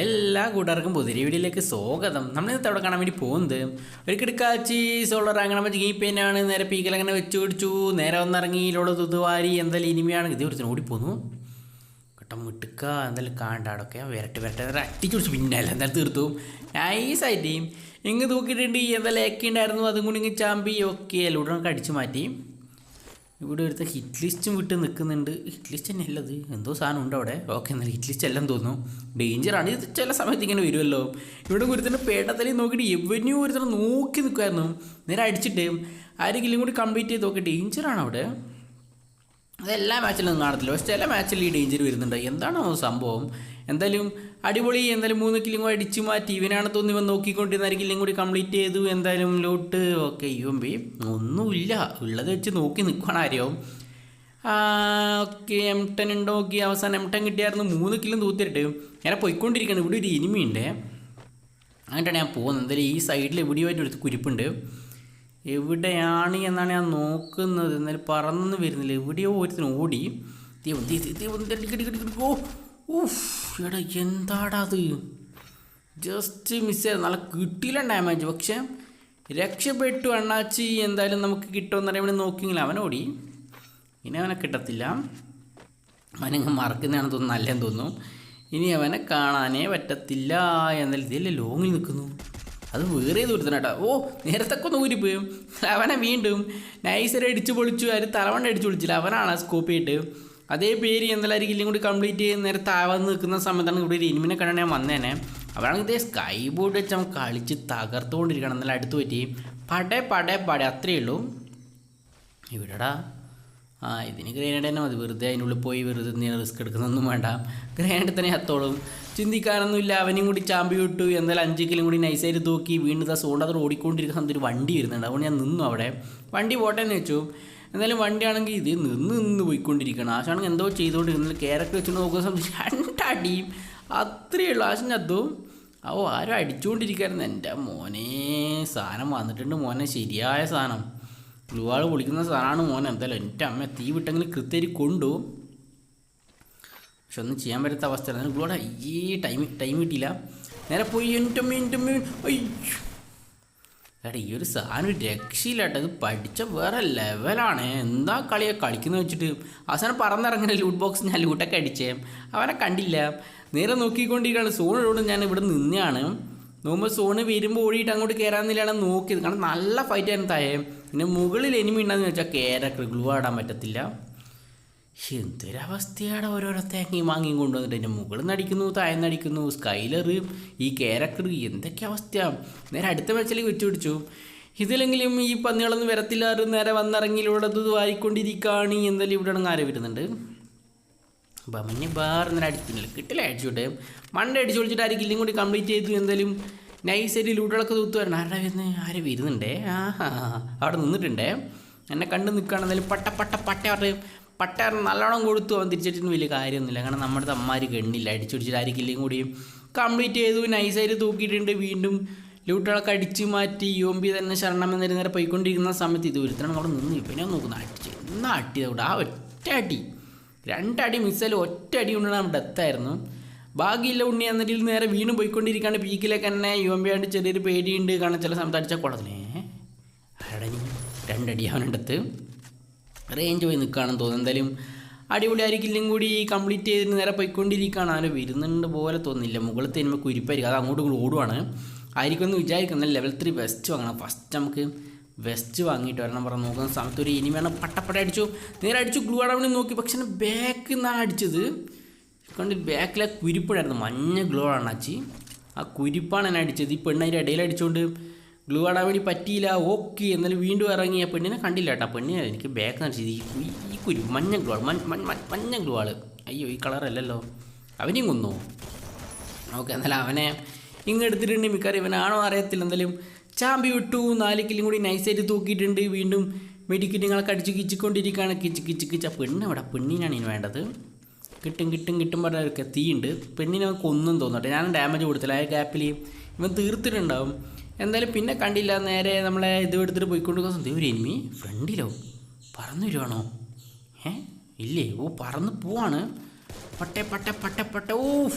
എല്ലാ കൂട്ടുകാർക്കും പുതിയ വീഡിയോയിലേക്ക് സ്വാഗതം. നമ്മൾ ഇന്നത്തെ അവിടെ കാണാൻ വേണ്ടി പോകുന്നത്? ഒരു കിടക്കാച്ചി സോളർ അങ്ങനെ മറ്റേ ഈ പെയിനാണ് നേരെ പീക്കൽ അങ്ങനെ വെച്ച് പിടിച്ചു നേരെ വന്നിറങ്ങി ഇതിലുള്ള തുതുവാരി എന്തായാലും ഇനിമയാണ് ഇത് ഒരുത്തിന് ഓടിപ്പോന്നു കട്ടം മുട്ടുക്ക എന്തായാലും കാണ്ടാടൊക്കെ വരട്ടെ വരട്ടെ അട്ടിച്ചു പിടിച്ചു പിന്നല്ല എന്തായാലും തീർത്തു. നൈസായിട്ട് ഇങ്ങ് തൂക്കിയിട്ടുണ്ട് എന്തായാലും ഏക്കുണ്ടായിരുന്നു അതും കൂടി ഇങ്ങ് ചാമ്പി. ഓക്കെ എല്ലാം അടിച്ചു മാറ്റി. ഇവിടെ ഒരുത്ത ഹിറ്റ് ലിസ്റ്റും വിട്ട് നിൽക്കുന്നുണ്ട് ഹിറ്റ് ലിസ്റ്റ് തന്നെ അല്ലത് എന്തോ സാധനം ഉണ്ട് അവിടെ. ഓക്കെ എന്നാൽ ഹിറ്റ് ലിസ്റ്റ് എല്ലാം തോന്നുന്നു. ഡേഞ്ചറാണ് ഇത് ചില സമയത്ത് ഇങ്ങനെ വരുമല്ലോ. ഇവിടെ ഒരുത്തന്നെ പേട്ടത്തലി നോക്കിയിട്ട് എവന്യൂ ഒരുത്തനെ നോക്കി നിൽക്കുമായിരുന്നു നേരെ അടിച്ചിട്ട് ആരെങ്കിലും കൂടി കംപ്ലീറ്റ് ചെയ്ത് നോക്കി. ഡേഞ്ചറാണ് അവിടെ. അതെല്ലാ മാച്ചിലൊന്നും മാച്ചിലും കാണത്തില്ല. പക്ഷെ ചില മാച്ചിൽ ഈ ഡേഞ്ചർ വരുന്നുണ്ട്. എന്താണോ സംഭവം? എന്തായാലും അടിപൊളി എന്തായാലും മൂന്ന് കൂടി അടിച്ചു മാറ്റി. ഇവനാണ് തോന്നി ഇവൻ നോക്കിക്കൊണ്ടിരുന്ന കില്ലും കൂടി കംപ്ലീറ്റ് ചെയ്തു. എന്തായാലും ലോട്ട്. ഓക്കെ യും ബി ഒന്നുമില്ല. ഉള്ളത് വെച്ച് നോക്കി നിൽക്കുകയാണ് ആരെയോ ഓക്കെ എം ടെൻ ഉണ്ടോ? നോക്കി അവസാനം എം ടെൻ കിട്ടിയായിരുന്നു. മൂന്ന് കില്ലും തൂത്തിട്ട് ഞാൻ പോയിക്കൊണ്ടിരിക്കുകയാണ്. ഇവിടെ ഒരു ഇനിമിയുണ്ട് അങ്ങോട്ടാണ് ഞാൻ പോകുന്നത്. എന്തായാലും ഈ സൈഡിൽ എവിടെയുമായിട്ട് ഒരു കുരിപ്പുണ്ട്. എവിടെയാണ് എന്നാണ് ഞാൻ നോക്കുന്നത്. എന്നാലും പറന്നൊന്നും വരുന്നില്ല. എവിടെയോ ഒരുത്തിന് ഓടി. ഓ ഊഫ് എടാ എന്താടാ അത്? ജസ്റ്റ് മിസ് ചെയ്ത് നല്ല കിട്ടിയില്ല ഡാമേജ് പക്ഷേ രക്ഷപ്പെട്ടു അണ്ണാച്ചി. എന്തായാലും നമുക്ക് കിട്ടുമെന്ന് അറിയാൻ നോക്കിയില്ല അവനോടി ഇനി അവനെ കിട്ടത്തില്ല. അവനങ്ങ് മറക്കുന്നതാണ് തോന്നുന്നു. നല്ലതെന്ന് തോന്നുന്നു. ഇനി അവനെ കാണാനേ പറ്റത്തില്ല എന്നാലും ഇതില്ലേ ലോങ്ങിൽ നിൽക്കുന്നു. അത് വേറെ ദൂരത്തിനാട്ടാ ഓ നേരത്തൊക്കെ ഒന്ന് ഊരിപ്പോയും. അവനെ വീണ്ടും നൈസരെ അടിച്ച് പൊളിച്ചു. അവർ തലവണ്ണ അടിച്ചു പൊളിച്ചില്ല. അവനാണ് സ്കോപ്പ് ചെയ്തിട്ട് അതേ പേര് എന്തായാലും കൂടി കംപ്ലീറ്റ് ചെയ്ത് നേരെ താവാൻ നിൽക്കുന്ന സമയത്താണ് ഇവിടെ ഒരു ഇനിമിനെ കണ്ടാണ് ഞാൻ വന്നേനെ. അവരാണെങ്കിൽ ഇതേ സ്കൈ ബോർഡ് വെച്ച് അവൻ കളിച്ച് തകർത്തുകൊണ്ടിരിക്കണം എന്നാലും അടുത്ത് പറ്റി പടേ പടേ പടേ. അത്രയേ ഉള്ളൂ. ഇവിടെടാ ആ ഇതിന് ഗ്രേനേഡ് തന്നെ മതി. വെറുതെ അതിനുള്ളിൽ പോയി വെറുതെ നീ റിസ്ക് എടുക്കുന്നൊന്നും വേണ്ട. ഗ്രേനേഡ് തന്നെ എത്തോളും. ചിന്തിക്കാനൊന്നുമില്ല. അവനും കൂടി ചാമ്പി വിട്ടു. എന്തായാലും അഞ്ച് കിലും കൂടി നൈസായിട്ട് തൂക്കി വീണ്ടും ആ സോണ്ടത് ഓടിക്കൊണ്ടിരിക്കുന്ന സമയത്ത് ഒരു വണ്ടി വരുന്നുണ്ട്. അതുകൊണ്ട് ഞാൻ നിന്നു അവിടെ. വണ്ടി പോട്ടെ എന്ന് വെച്ചു. എന്തായാലും വണ്ടിയാണെങ്കിൽ ഇത് നിന്ന് നിന്ന് പോയിക്കൊണ്ടിരിക്കണം. ആശാണെങ്കിൽ എന്തോ ചെയ്തുകൊണ്ടിരുന്നത് കേരക്ക് വെച്ച് നോക്കുന്ന സമയത്ത് രണ്ടടിയും. അത്രയേ ഉള്ളൂ. ആശം ചത്തു ഓ ആരും അടിച്ചുകൊണ്ടിരിക്കുകയായിരുന്നു. എന്റെ മോനെ സാധനം വന്നിട്ടുണ്ട് മോനെ. ശരിയായ സാധനം. ഗ്ലൂവാൾ പൊളിക്കുന്ന സാധനമാണ് മോനെ. എന്തായാലും എന്റെ അമ്മ തീ വിട്ടെങ്കിൽ കൃത്യരി കൊണ്ടു. പക്ഷെ ഒന്നും ചെയ്യാൻ പറ്റാത്ത അവസ്ഥയാണ് ഗ്ലൂവാൾ ഈ ടൈം ടൈം കിട്ടിയില്ല. നേരെ പോയി. എന്റെ അമ്മ എന്റെ അമ്മ. അയ്യോ. എടാ ഈ ഒരു സാധനം രക്ഷയില്ലാട്ടോ. ഇത് പഠിച്ച വേറെ ലെവലാണ്. എന്താ കളിയെ കളിക്കുന്നത് വെച്ചിട്ട്? അവസാനം പറന്നിറങ്ങുന്ന ലൂട്ട് ബോക്സ് ഞാൻ ലൂട്ടൊക്കെ അടിച്ചേ. അവനെ കണ്ടില്ല. നേരെ നോക്കിക്കൊണ്ടിരിക്കുകയാണ്. സോണിനോട് ഞാൻ ഇവിടെ നിന്നെയാണ്. നോക്കുമ്പോൾ സോണ് വരുമ്പോൾ ഓടിയിട്ട് അങ്ങോട്ട് കയറാന്നില്ലാണ് നോക്കിയത്. കാരണം നല്ല ഫൈറ്റ് ആയിരുന്നു തായേ. പിന്നെ മുകളിൽ എനിമി ഉണ്ടെന്ന് വെച്ചാൽ കയറൊക്കെ ഗ്ലൂ ആടാൻ പറ്റത്തില്ല. എന്തൊരവസ്ഥയാണ് ഓരോരോ തേങ്ങയും വാങ്ങിയും കൊണ്ടുവന്നിട്ട് എന്റെ മുകളിൽ നടിക്കുന്നു താഴെ നടിക്കുന്നു സ്കൈലറും ഈ ക്യാരക്ടർ എന്തൊക്കെ അവസ്ഥയാണ് നേരെ അടുത്ത മത്സരം വെച്ച് പിടിച്ചു. ഇതിലെങ്കിലും ഈ പന്നികളൊന്നും വരത്തില്ലാറ് നേരെ വന്നിറങ്ങിയിലുള്ളത് വാരിക്കൊണ്ടിരിക്കുകയാണ് എന്തായാലും ഇവിടെ ആരെ വരുന്നുണ്ട് ബമഞ്ഞ് ബാർ നേരെ അടിക്കുന്നില്ല കിട്ടില്ല അടിച്ചോട്ടെ മണ്ട അടിച്ചു വിളിച്ചിട്ട് ആരും കില്ലും കൂടി കംപ്ലീറ്റ് ചെയ്തു എന്തായാലും നൈസായിട്ട് ലൂട്ടുകളൊക്കെ തൂത്തു വരണം. ആരുടെ വരുന്നത് ആരെ വരുന്നുണ്ടേ? ആ അവിടെ നിന്നിട്ടുണ്ടേ. എന്നെ കണ്ട് നിൽക്കുകയാണെന്നാലും പട്ട പട്ട പട്ട പറയും പട്ട നല്ലോണം കൊടുത്തു അവൻ തിരിച്ചിട്ടൊന്നും വലിയ കാര്യമൊന്നുമില്ല. കാരണം നമ്മുടെ അമ്മമാർ ഗണ്ണില്ല അടിച്ചു കൂടിയും കംപ്ലീറ്റ് ചെയ്തു. നൈസായിട്ട് തൂക്കിയിട്ടുണ്ട്. വീണ്ടും ലൂട്ടുകളൊക്കെ അടിച്ചു മാറ്റി. യു എം പി തന്നെ ശരണം എന്നൊരു നേരെ പോയിക്കൊണ്ടിരിക്കുന്ന സമയത്ത് ഇത് ഒരുത്തണം അവിടെ നിന്ന് പിന്നെ നോക്കുന്നു. അടിച്ച് എന്നാ അട്ടി അവിടെ ആ ഒറ്റ അടി. രണ്ടടി മിസ്സായാലും ഒറ്റ അടി കൊണ്ടാണ് നമ്മുടെ ഡെത്തായിരുന്നു ഭാഗ്യമില്ല ഉണ്ണി എന്നിട്ട് നേരെ വീണ്ടും പോയിക്കൊണ്ടിരിക്കുകയാണ് പീക്കിലേക്ക് തന്നെ യു എം പി ആയിട്ട് ചെറിയൊരു പേടിയുണ്ട്. കാരണം ചില സമയത്ത് അടിച്ചാൽ കൊള്ളത്തില്ലേ? രണ്ടടി അവനുണ്ടത്ത്. റേഞ്ച് പോയി നിൽക്കുകയാണെന്ന് തോന്നുന്നു. എന്തായാലും അടിപൊളി ആയിരിക്കില്ലും കൂടി കംപ്ലീറ്റ് ചെയ്തിട്ട് നേരെ പോയിക്കൊണ്ടിരിക്കുകയാണ് ആരോ വരുന്നുണ്ട് പോലെ തോന്നില്ല മുകളിൽ തരുമ്പോൾ കുരിപ്പായിരിക്കും. അത് അങ്ങോട്ടും ഇങ്ങോട്ട് ഓടുവാണ്. ആയിരിക്കും എന്ന് വിചാരിക്കുന്നത് ലെവൽ ത്രീ വെസ്റ്റ് വാങ്ങണം. ഫസ്റ്റ് നമുക്ക് വെസ്റ്റ് വാങ്ങിയിട്ട് വരണം പറഞ്ഞ് നോക്കുന്ന സമയത്ത് ഒരു ഇനിമയാണ് പട്ടപ്പട അടിച്ചു. നേരെ അടിച്ചു ഗ്ലൂ അടവണി നോക്കി. പക്ഷെ ബാക്കിൽ നിന്നാണ് അടിച്ചത്. കണ്ട് ബാക്കിലെ കുരിപ്പഴായിരുന്നു മഞ്ഞ ഗ്ലോ ആണ് അച്ചി ആ കുരിപ്പാണ് എന്നെ അടിച്ചത്. ഈ പെണ്ണതിന്റെ ഇടയിൽ അടിച്ചുകൊണ്ട് ഗ്ലൂ ആടാൻ വേണ്ടി പറ്റിയില്ല ഓക്കെ എന്നാലും വീണ്ടും ഇറങ്ങി ആ പെണ്ണിനെ കണ്ടില്ല കേട്ടോ. പെണ്ണിനെ എനിക്ക് ബാക്ക് നടിച്ചത് ഈ ഈ- കുരു മഞ്ഞ ഗ്ലൂ ആൾ മഞ്ഞ ഗ്ലൂ ആൾ അയ്യോ ഈ കളറല്ലല്ലോ അവനെയും കൊന്നു? ഓക്കെ എന്നാലും അവനെ ഇങ്ങെടുത്തിട്ടുണ്ട് മിക്കറി ഇവനാണോ അറിയത്തില്ല. എന്തായാലും ചാമ്പി വിട്ടു. നാല് കിലും കൂടി നൈസായിട്ട് തൂക്കിയിട്ടുണ്ട്. വീണ്ടും മെഡിക്കറ്റുകളൊക്കെ അടിച്ച് കിച്ചിക്കൊണ്ടിരിക്കുകയാണ്. കിച്ച് കിച്ച് കിച്ച്. പെണ്ണ് അവിടെ പെണ്ണിനാണ് ഇനി വേണ്ടത്. കിട്ടും കിട്ടും കിട്ടും പറഞ്ഞൊക്കെ തീയുണ്ട്. പെണ്ണിനെ കൊന്നും തോന്നട്ടെ. ഞാൻ ഡാമേജ് കൊടുത്തില്ല. ആ ഗ്യാപ്പിൽ ഇവൻ തീർത്തിട്ടുണ്ടാവും. എന്തായാലും പിന്നെ കണ്ടില്ല. നേരെ നമ്മളെ ഇത് എടുത്തിട്ട് പോയിക്കൊണ്ട് ഒരു എനിമി ഫ്രണ്ടിലോ പറന്നു വരുവാണോ? ഏ? ഇല്ലേ? ഓ പറന്ന് പോവാണ്. പട്ടെ പട്ടെ പട്ടെ പട്ടെ. ഓ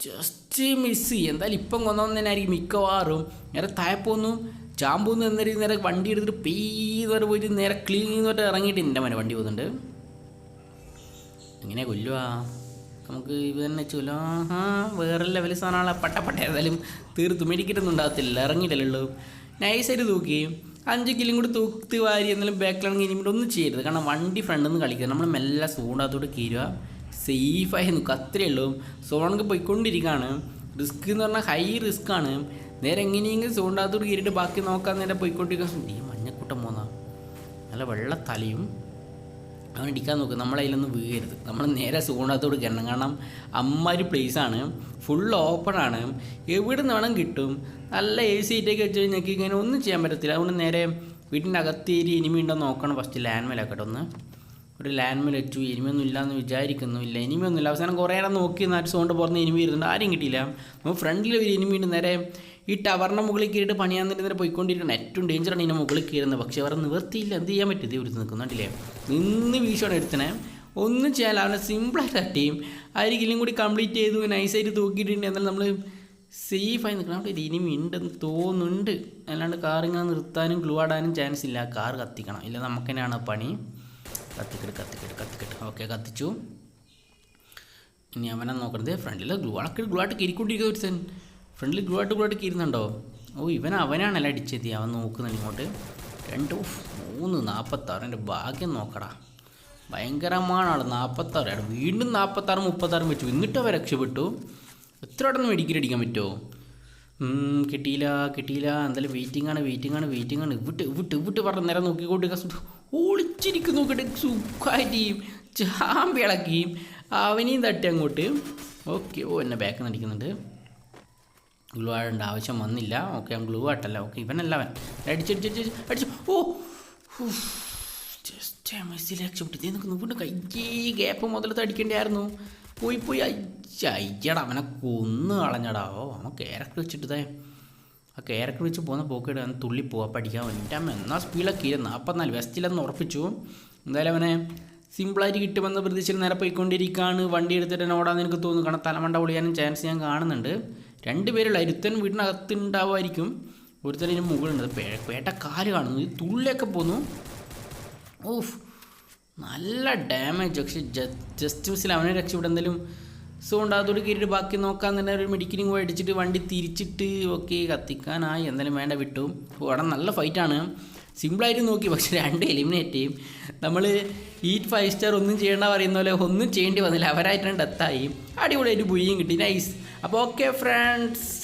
ജസ്റ്റ് മിസ് എന്തായാലും ഇപ്പം കൊന്നൊന്നതിനായിരിക്കും മിക്കവാറും. നേരെ തായപ്പോന്നു ചാമ്പൂന്ന് എന്നേരം നേരെ വണ്ടി എടുത്തിട്ട് പീന്നൊരു പോയിട്ട് നേരെ ക്ലീൻ തൊട്ട് ഇറങ്ങിയിട്ട് എന്റെ മനെ വണ്ടി പോകുന്നുണ്ട്. എങ്ങനെ കൊല്ലുവാ. നമുക്ക് ഇവ തന്നെ ആ വേറെ ലെവൽ പട്ട പട്ട ഏതായാലും തീർത്ത് മെഡിക്കറ്റൊന്നും ഉണ്ടാകത്തില്ല ഇറങ്ങിയിട്ടല്ലേ നൈസായിട്ട് തൂക്കി. അഞ്ച് കിലും കൂടി തൂത്ത് വാരി എന്നാലും ബാക്കിലാണെങ്കിൽ ഇനി ഇവിടെ ഒന്നും ചെയ്യരുത്. കാരണം വണ്ടി ഫ്രണ്ടിൽ നിന്ന് കളിക്കരുത് നമ്മൾ മെല്ലെ സൂണ്ടാത്തോട്ട് കീരുക സേഫായി നിൽക്കുക അത്രയേ ഉള്ളൂ. സോണൊക്കെ പോയിക്കൊണ്ടിരിക്കുകയാണ്. റിസ്ക് എന്ന് പറഞ്ഞാൽ ഹൈ റിസ്ക് ആണ്. നേരെ എങ്ങനെയെങ്കിലും സൂണ്ടാത്തോട്ട് കീറിയിട്ട് ബാക്കി നോക്കാൻ നേരെ പോയിക്കൊണ്ടിരിക്കുക ഈ മഞ്ഞക്കൂട്ടം പോന്നാ നല്ല വെള്ള തലയും അവൻ ഇടിക്കാൻ നോക്കും നമ്മളതിലൊന്നും വീഴരുത്. നമ്മൾ നേരെ സൂണത്തോട് കയറണം കാരണം പ്ലേസ് പ്ലേസാണ് ഫുൾ ഓപ്പൺ ആണ്. എവിടെ നിന്ന് വേണം കിട്ടും? നല്ല എ സീറ്റൊക്കെ വെച്ച് കഴിഞ്ഞാൽ ഇങ്ങനെ ഒന്നും ചെയ്യാൻ പറ്റത്തില്ല. അതുകൊണ്ട് നേരെ വീട്ടിന്റെ അകത്തേരി ഇനിമി ഉണ്ടോ നോക്കണം ഫസ്റ്റ് ലാൻഡ് മേലാക്കട്ടെ ഒന്ന്. ഒരു ലാൻഡ് മേൽ വെച്ചു. ഇനിമയൊന്നും ഇല്ലയെന്ന് വിചാരിക്കുന്നു ഇല്ല ഇനിമയൊന്നും ഇല്ല അവസാനം കുറേ നേരം നോക്കി നാട്ടിൽ സോണ്ട് പുറത്ത് ഇനിമി ഇരുന്നുണ്ട് ആരും കിട്ടിയില്ല. നമ്മൾ ഫ്രണ്ടിൽ ഒരു ഇനിമി ഉണ്ട് നേരെ ഈ ടവറിന്റെ മുകളിൽ കയറിയിട്ട് പണിയാൻ തന്നെ പോയിക്കൊണ്ടിരിക്കണം ഏറ്റവും ഡേഞ്ചറാണ് ഇതിന്റെ മുകളിൽ കയറുന്നത്. പക്ഷേ അവർ നിവർത്തിയില്ല എന്ത് ചെയ്യാൻ പറ്റും? ഇത് എടുത്ത് നിൽക്കുന്നുണ്ടല്ലേ നിന്ന് വീശോടെ എടുത്തണേ ഒന്നും ചെയ്യാൻ അവനെ സിമ്പിളായിട്ട് തട്ടിയും ആയിരിക്കും കൂടി കംപ്ലീറ്റ് ചെയ്തു. നൈസായിട്ട് തൂക്കിയിട്ടുണ്ട്. എന്നാലും നമ്മൾ സേഫായി നിൽക്കണം. അവിടെ ഇനിമി ഉണ്ടെന്ന് തോന്നുന്നുണ്ട്. അല്ലാണ്ട് കാർ ഇങ്ങനെ നിർത്താനും ഗ്ലൂ ആടാനും ചാൻസ് ഇല്ല. കാർ കത്തിക്കണം. ഇല്ല നമുക്ക് തന്നെയാണ് പണി. കത്തിക്കെട്ട് കത്തിക്കെട്ട് കത്തിക്കെട്ട് ഓക്കെ കത്തിച്ചു. ഇനി അവനെ നോക്കണത് ഫ്രണ്ടിൽ ഗ്ലൂ ആളൊക്കെ ഗ്ലൂ ആയിട്ട് ഒരു ഒരുത്തൻ. ഫ്രണ്ടിൽ ഗ്രൂ ആയിട്ട് കീരുന്നുണ്ടോ ഓ ഇവൻ അവനാണല്ലോ അടിച്ചത് അവൻ നോക്കുന്നുണ്ട് ഇങ്ങോട്ട്. രണ്ട് മൂന്ന് നാൽപ്പത്താറ് എന്റെ ഭാഗ്യം നോക്കടാ. ഭയങ്കരമാണ് ആൾ നാൽപ്പത്താറ് ആട് വീണ്ടും നാൽപ്പത്താറ് മുപ്പത്താറും വെച്ചു. എന്നിട്ട് അവ രക്ഷപ്പെട്ടു. എത്ര ഇടന്ന് മെഡിക്കൽ അടിക്കാൻ പറ്റുമോ കിട്ടിയില്ല കിട്ടിയില്ല. എന്തായാലും വെയിറ്റിംഗ് ആണ് വെയിറ്റിംഗ് ആണ് വെയിറ്റിംഗ് ആണ്. ഇവിട്ട് ഇവിട്ട് ഇവിട്ട് പറഞ്ഞ നേരം നോക്കിക്കോട്ട്. ഒളിച്ചിരിക്കും നോക്കട്ടെ. സുഖമായിട്ട് ചാമ്പിളക്കിയും അവനെയും തട്ടി അങ്ങോട്ട്. ഓക്കെ ഓ എന്നെ ബാക്കിൽ നിന്ന് നടിക്കുന്നുണ്ട് ഗ്ലൂ ആടേണ്ട ആവശ്യം വന്നില്ല. ഓക്കെ ഞാൻ ഗ്ലൂ ആട്ടല്ല. ഓക്കെ ഇവനല്ല അവൻ. അടിച്ചടിച്ചടിച്ച് അടിച്ചു ഓ ജസ്റ്റ് മെസ്സിൽ രക്ഷപ്പെട്ടു. നിൽക്കുന്നു വീണ്ടും ഗ്യാപ്പ് മുതലത്ത് അടിക്കേണ്ടായിരുന്നു പോയി പോയി. അയ്യടാ അവനെ കൊന്നു കളഞ്ഞടാ. ഓ അവൻ ക്യാരക്ടർ വെച്ചിട്ടതേ ആ ക്യാരക്ടർ വെച്ച് പോകുന്ന പോക്കിട്ട് അവൻ തുള്ളി പോവാ. പഠിക്കാൻ വേണ്ടിയിട്ട് അമ്മ എന്നാ സ്പീഡൊക്കെ ഇരുന്ന് നാൽപ്പത്തിനാല് വെസ്റ്റിലെന്ന് ഉറപ്പിച്ചു. എന്തായാലും അവനെ സിമ്പിളായിട്ട് കിട്ടുമെന്ന് പ്രതീക്ഷിച്ച് നേരെ പോയിക്കൊണ്ടിരിക്കുകയാണ് വണ്ടി എടുത്തിട്ട് ഓടാൻ എനിക്ക് തോന്നുന്നു. കാരണം തലമണ്ട പൊളിയാനും ചാൻസ് ഞാൻ കാണുന്നുണ്ട്. രണ്ട് പേരുള്ള ഒരുത്തൻ വീടിനകത്ത് ഉണ്ടാവുമായിരിക്കും ഒരുത്തൻ ഇതിന് മുകളിലുണ്ട്. പേട്ട കാൽ കാണുന്നു. ഈ തുള്ളിയൊക്കെ പോന്നു. ഓഫ് നല്ല ഡാമേജ് പക്ഷെ ജസ്റ്റ് മിസ്സിൽ അവനെ രക്ഷപ്പെടും എന്തെങ്കിലും സോ അതോട് കയറിയിട്ട് ബാക്കി നോക്കാൻ തന്നെ ഒരു മെഡിക്കലിംഗ് പോയി അടിച്ചിട്ട് വണ്ടി തിരിച്ചിട്ട് ഓക്കെ കത്തിക്കാനായി. എന്തായാലും വേണ്ട വിട്ടു. അവിടെ നല്ല ഫൈറ്റാണ് സിമ്പിളായിട്ട് നോക്കി. പക്ഷെ രണ്ട് എലിമിനേറ്റ് ചെയ്യും. നമ്മൾ ഈ ഫൈവ് സ്റ്റാർ ഒന്നും ചെയ്യേണ്ട പറയുന്ന പോലെ ഒന്നും ചെയ്യേണ്ടി വന്നില്ല. അവരായിട്ടാണ് ഡെത്തായി അടിപൊളിയായിട്ട് ബുയ്യും കിട്ടി. നൈസ് അപ്പോൾ ഓക്കെ ഫ്രണ്ട്സ്